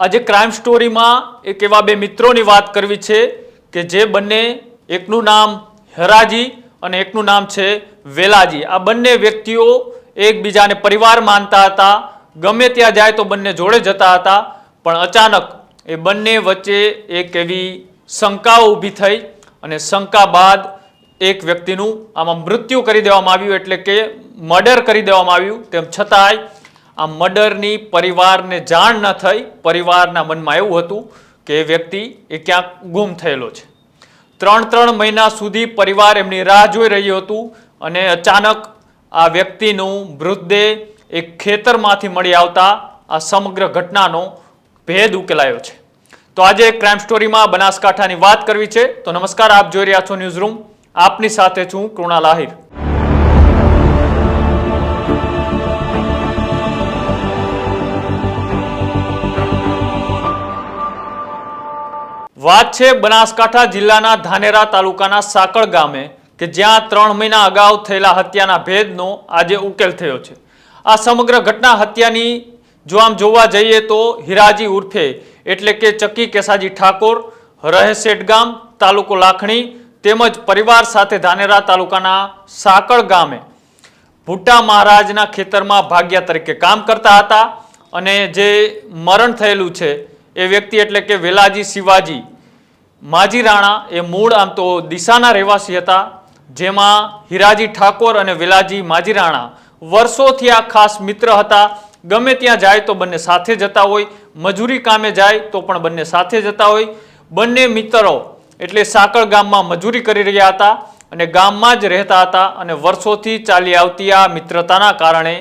આજે ક્રાઇમ સ્ટોરીમાં એક એવા બે મિત્રોની વાત કરવી છે કે જે બંને એકનું નામ હરાજી અને એકનું નામ છે વેલાજી. આ બંને વ્યક્તિઓ એકબીજાને પરિવાર માનતા હતા. ગમે ત્યાં જાય તો બંને જોડે જતા હતા, પણ અચાનક એ બંને વચ્ચે એક એવી શંકાઓ ઊભી થઈ અને શંકા બાદ એક વ્યક્તિનું આમાં મૃત્યુ કરી દેવામાં આવ્યું, એટલે કે મર્ડર કરી દેવામાં આવ્યું. તેમ છતાંય આ મર્ડરની પરિવારને જાણ ન થઈ, પરિવારના મનમાં એવું હતું કે એ વ્યક્તિ એ ક્યાંક ગુમ થયેલો છે. ત્રણ ત્રણ મહિના સુધી પરિવાર એમની રાહ જોઈ રહ્યું હતું અને અચાનક આ વ્યક્તિનું મૃતદેહ એક ખેતરમાંથી મળી આવતા આ સમગ્ર ઘટનાનો ભેદ ઉકેલાયો છે. તો આજે ક્રાઇમ સ્ટોરીમાં બનાસકાંઠાની વાત કરવી છે. તો નમસ્કાર, આપ જોઈ રહ્યા છો ન્યૂઝ રૂમ આપની સાથે છું કૃણાલ આહિર. વાત છે બનાસકાંઠા જિલ્લાના ધાનેરા તાલુકાના સાકળ ગામે કે જ્યાં ત્રણ મહિના અગાઉ થયેલા હત્યાના ભેદનો આજે ઉકેલ થયો છે. આ સમગ્ર ઘટના હત્યાની જો આમ જોવા જઈએ તો હિરાજી ઉર્ફે એટલે કે ચક્કી કેસાજી ઠાકોર, રહેશેઠ ગામ, તાલુકો લાખણી તેમજ પરિવાર સાથે ધાનેરા તાલુકાના સાકળ ગામે ભૂટા મહારાજના ખેતરમાં ભાગ્યા તરીકે કામ કરતા હતા અને જે મરણ થયેલું છે એ વ્યક્તિ એટલે કે વેલાજી શિવાજી માજી રાણા એ મૂળ આમ તો દિશાના રહેવાસી હતા, જેમાં હિરાજી ઠાકોર અને વેલાજી માજી રાણા વર્ષોથી આ ખાસ મિત્ર હતા. ગમે ત્યાં જાય તો બંને સાથે જતા હોય, મજૂરી કામે જાય તો પણ બંને સાથે જતા હોય. બંને મિત્રો એટલે સાકળ ગામમાં મજૂરી કરી રહ્યા હતા અને ગામમાં જ રહેતા હતા અને વર્ષોથી ચાલી આવતી આ મિત્રતાના કારણે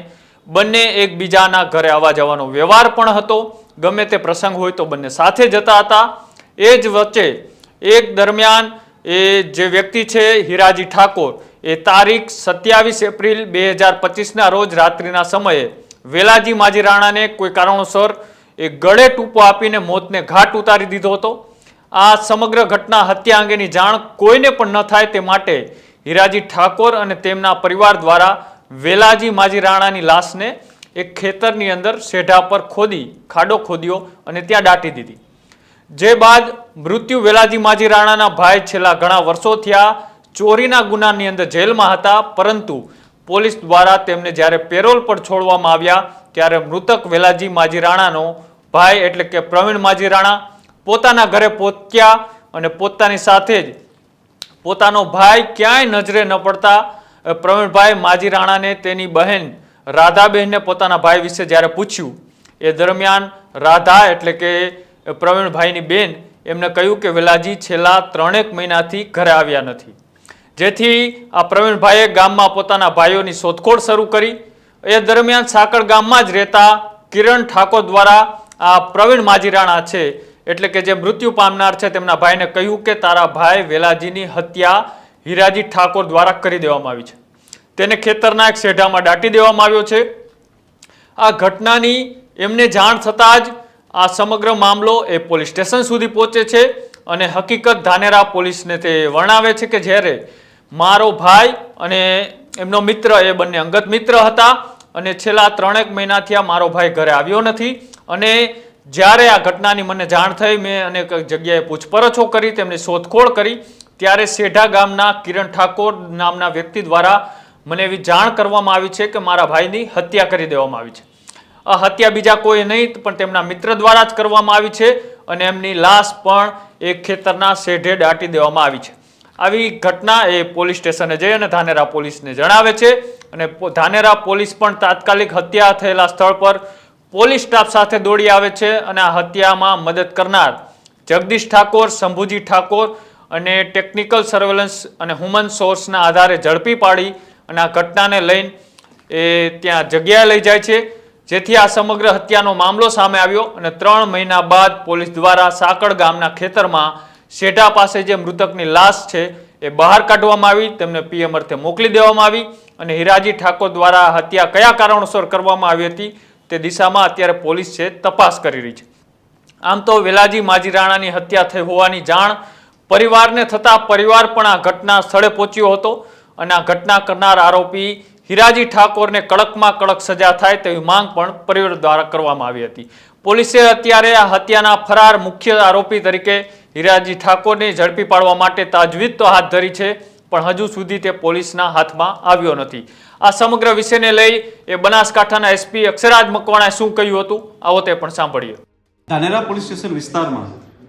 બંને એકબીજાના ઘરે આવવા જવાનો વ્યવહાર પણ હતો. ગમે તે પ્રસંગ હોય તો બંને સાથે જતા હતા. એ જ વચ્ચે એક દરમિયાન એ જે વ્યક્તિ છે, હિરાજી ઠાકોર, એ તારીખ સત્યાવીસ એપ્રિલ બે હજાર પચીસના રોજ રાત્રિના સમયે વેલાજી માજી રાણાને કોઈ કારણોસર એ ગળે ટૂંપો આપીને મોતને ઘાટ ઉતારી દીધો હતો. આ સમગ્ર ઘટના હત્યા અંગેની જાણ કોઈને પણ ન થાય તે માટે હિરાજી ઠાકોર અને તેમના પરિવાર દ્વારા વેલાજી માજી રાણાની લાશને એક ખેતરની અંદર શેઢા પર ખોદી, ખાડો ખોદ્યો અને ત્યાં દાટી દીધી. જે બાદ મૃત્યુ વેલાજી માજી રાણાના ભાઈ છેલ્લા ઘણા વર્ષો થયા ચોરીના ગુનાની અંદર જેલમાં હતા, પરંતુ પોલીસ દ્વારા તેમને જ્યારે પેરોલ પર છોડવામાં આવ્યા, ત્યારે મૃતક વેલાજી માજી રાણાનો ભાઈ એટલે કે પ્રવીણ માજી રાણા પોતાના ઘરે પહોંચ્યા અને પોતાની સાથે જ પોતાનો ભાઈ ક્યાંય નજરે ન પડતા પ્રવીણભાઈ માજી રાણાને તેની બહેન રાધાબહેનને પોતાના ભાઈ વિશે જ્યારે પૂછ્યું, એ દરમિયાન રાધા એટલે કે પ્રવીણભાઈની બેન એમને કહ્યું કે, વેલાજી, છેલ્લા ત્રણેક મહિનાથી ઘરે આવ્યા નથી. જેથી આ પ્રવીણભાઈએ ગામમાં પોતાના ભાઈઓની શોધખોળ શરૂ કરી. એ દરમિયાન સાકળ ગામમાં જ રહેતા કિરણ ઠાકોર દ્વારા આ પ્રવીણ માજીરાણા છે, એટલે કે જે મૃત્યુ પામનાર છે, તેમના ભાઈને કહ્યું કે, તારા ભાઈ વેલાજીની હત્યા હીરાજી ઠાકોર દ્વારા કરી દેવામાં આવી છે. તેને ખેતરના એક શેઢામાં દાટી દેવામાં આવ્યો છે. આ ઘટનાની એમને જાણ થતાં જ આ સમગ્ર મામલો એ પોલીસ સ્ટેશન સુધી પહોંચે છે અને હકીકત ધાનેરા પોલીસને તે વર્ણવે છે કે જ્યારે મારો ભાઈ અને એમનો મિત્ર, એ બંને અંગત મિત્ર હતા અને છેલ્લા ત્રણેક મહિનાથી આ મારો ભાઈ ઘરે આવ્યો નથી અને જ્યારે આ ઘટનાની મને જાણ થઈ, મેં અનેક જગ્યાએ પૂછપરછો કરી, તેમની શોધખોળ કરી, ત્યારે સેઢા ગામના કિરણ ઠાકોર નામના વ્યક્તિ દ્વારા મને એવી જાણ કરવામાં આવી છે કે મારા ભાઈની હત્યા કરી દેવામાં આવી છે. હત્યા બીજા કોઈ નહીં, પણ તેમના મિત્ર દ્વારા જ કરવામાં આવી છે અને એમની લાશ પણ એક ખેતરના શેઢે દાટી દેવામાં આવી છે. આવી ઘટના એ પોલીસ સ્ટેશને જઈ અને ધાનેરા પોલીસને જણાવે છે અને ધાનેરા પોલીસ પણ તાત્કાલિક હત્યા થયેલા સ્થળ પર પોલીસ સ્ટાફ સાથે દોડી આવે છે અને આ હત્યામાં મદદ કરનાર જગદીશ ઠાકોર શંભુજી ઠાકોર અને ટેકનિકલ સર્વેલન્સ અને હ્યુમન સોર્સના આધારે ઝડપી પાડી અને આ ઘટનાને લઈને એ ત્યાં જગ્યાએ લઈ જાય છે. જેથી આ સમગ્ર હત્યાનો મામલો સામે આવ્યો અને ત્રણ મહિના બાદ પોલીસ દ્વારા સાકળ ગામના ખેતરમાં શેઢા પાસે જે મૃતકની લાશ છે એ બહાર કાઢવામાં આવી, તેમને પીએમ અર્થે મોકલી દેવામાં આવી અને હિરાજી ઠાકોર દ્વારા હત્યા કયા કારણોસર કરવામાં આવી હતી તે દિશામાં અત્યારે પોલીસ છે તપાસ કરી રહી છે. આમ તો વેલાજી માજી રાણાની હત્યા થઈ હોવાની જાણ પરિવારને થતાં પરિવાર પણ આ ઘટના સ્થળે પહોંચ્યો હતો અને આ ઘટના કરનાર આરોપી હિરાજી ઠાકોરને કડકમાં કડક સજા થાય તેવી માંગ પણ પરિવાર દ્વારા કરવામાં આવી હતી. પોલીસે અત્યારે આ હત્યાના ફરાર મુખ્ય આરોપી તરીકે હિરાજી ઠાકોરને ઝડપી પાડવા માટે તાજવીજ તો હાથ ધરી છે, પણ હજુ સુધી તે પોલીસના હાથમાં આવ્યો નથી. આ સમગ્ર વિષયને લઈ એ બનાસકાંઠાના એસપી અક્ષરાજ મકવાણાએ શું કહ્યું હતું, આવો તે પણ સાંભળીએ. ધાનેરા પોલીસ સ્ટેશન વિસ્તારમાં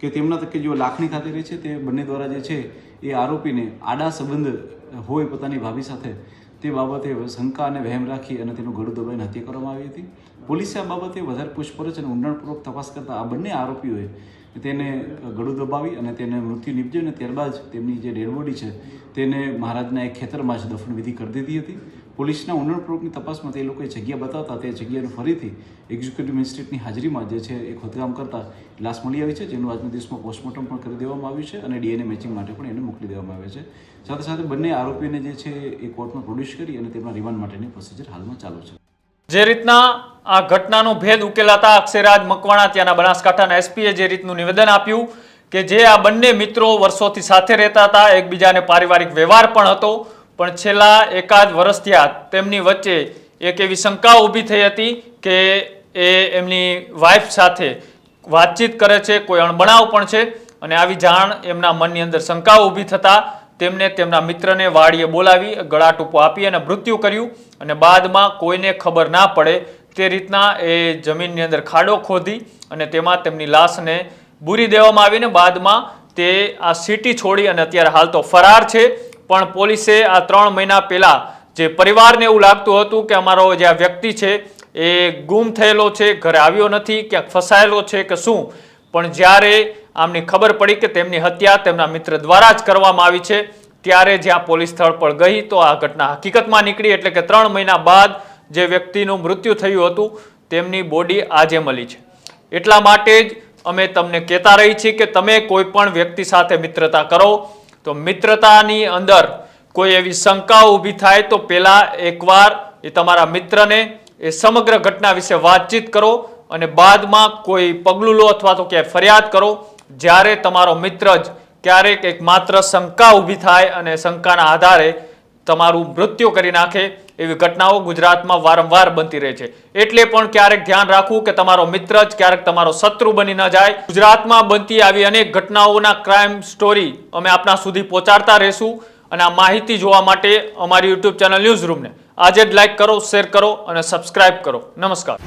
કે તેમના તકે જેઓ લાખણી ખાતે રહે છે, તે બંને દ્વારા જે છે, એ આરોપીને આડા સંબંધ હોય પોતાની ભાભી સાથે, તે બાબતે શંકા અને વહેમ રાખી અને તેનું ગળું દબાઈને હત્યા કરવામાં આવી હતી. પોલીસે આ બાબતે વધારે પૂછપરછ અને ઊંડાણપૂર્વક તપાસ કરતા આ બંને આરોપીઓએ તેને ગળું દબાવી અને તેને મૃત્યુ નીપજ્યું અને ત્યારબાદ તેમની જે ડેડબોડી છે, તેને મહારાજના એક ખેતરમાં જ દફન વિધિ કરી દીધી હતી. પોલીસના ઊંડાણપૂર્વકની તપાસમાં તે લોકોએ જગ્યા બતાવતા તે જગ્યાને ફરીથી એક્ઝિક્યુટિવ મેજિસ્ટ્રેટની હાજરીમાં જે છે એ ખોદકામ કરતા લાશ મળી આવી છે, જેનું આજના દિવસમાં પોસ્ટમોર્ટમ પણ કરી દેવામાં આવ્યું છે અને ડીએનએ મેચિંગ માટે પણ એને મોકલી દેવામાં આવે છે. સાથે સાથે બંને આરોપીઓને જે છે એ કોર્ટમાં પ્રોડ્યુસ કરી અને તેમના રિમાન્ડ માટેની પ્રોસિજર હાલમાં ચાલુ છે. જે રીતના આ ઘટનાનો ભેદ ઉકેલાતા અક્ષયરાજ મકવાણા ત્યાંના બનાસકાંઠાના એસપીએ જે રીતનું નિવેદન આપ્યું કે જે આ બંને મિત્રો વર્ષોથી સાથે રહેતા હતા, એકબીજાને પારિવારિક વ્યવહાર પણ હતો પણ છેલ્લા એકાદ વર્ષથી આ તેમની વચ્ચે એક એવી શંકા ઊભી થઈ હતી કે એ એમની વાઇફ સાથે વાતચીત કરે છે, કોઈ અણબણાવ પણ છે અને આવી જાણ એમના મનની અંદર શંકા ઊભી થતા તેમને તેમના મિત્રને વાડીએ બોલાવી, ગળા ટૂંપો આપી અને મૃત્યુ કર્યું અને બાદમાં કોઈને ખબર ના પડે તે રીતના એ જમીનની અંદર ખાડો ખોદી અને તેમાં તેમની લાશને બૂરી દેવામાં આવીને બાદમાં તે આ સિટી છોડી અને અત્યારે હાલ તો ફરાર છે. પણ પોલીસે આ ત્રણ મહિના પહેલા જે પરિવારને એવું લાગતું હતું કે અમારો જે આ વ્યક્તિ છે એ ગુમ થયેલો છે, ઘરે આવ્યો નથી, ક્યાંક ફસાયેલો છે કે શું? પણ જ્યારે આમની ખબર પડી કે તેમની હત્યા તેમના મિત્ર દ્વારા જ કરવામાં આવી છે, ત્યારે જ્યાં પોલીસ સ્થળ પર ગઈ તો આ ઘટના હકીકતમાં નીકળી એટલે કે ત્રણ મહિના બાદ જે વ્યક્તિનું મૃત્યુ થયું હતું, તેમની બોડી આજે મળી છે. એટલા માટે જ અમે તમને કહેતા રહી છીએ કે તમે કોઈ પણ વ્યક્તિ સાથે મિત્રતા કરો તો મિત્રતાની અંદર કોઈ એવી શંકા ઊભી થાય તો પહેલાં એકવાર એ તમારા મિત્રને એ સમગ્ર ઘટના વિશે વાતચીત કરો અને બાદમાં કોઈ પગલું લો અથવા તો ક્યાંય ફરિયાદ કરો. જ્યારે તમારો મિત્ર જ ક્યારેક એક માત્ર શંકા ઊભી થાય અને શંકાના આધારે તમારું મૃત્યુ કરી નાખે એવી ઘટનાઓ ગુજરાતમાં વારંવાર બનતી રહે છે. એટલે પણ ક્યારેક ધ્યાન રાખવું કે તમારો મિત્ર જ ક્યારેક તમારો શત્રુ બની ન જાય. ગુજરાતમાં બનતી આવી અનેક ઘટનાઓના ક્રાઇમ સ્ટોરી અમે આપના સુધી પહોંચાડતા રહીશું અને આ માહિતી જોવા માટે અમારી યુટ્યુબ ચેનલ ન્યૂઝ રૂમને આજે જ લાઇક કરો શેર કરો અને સબસ્ક્રાઇબ કરો. નમસ્કાર.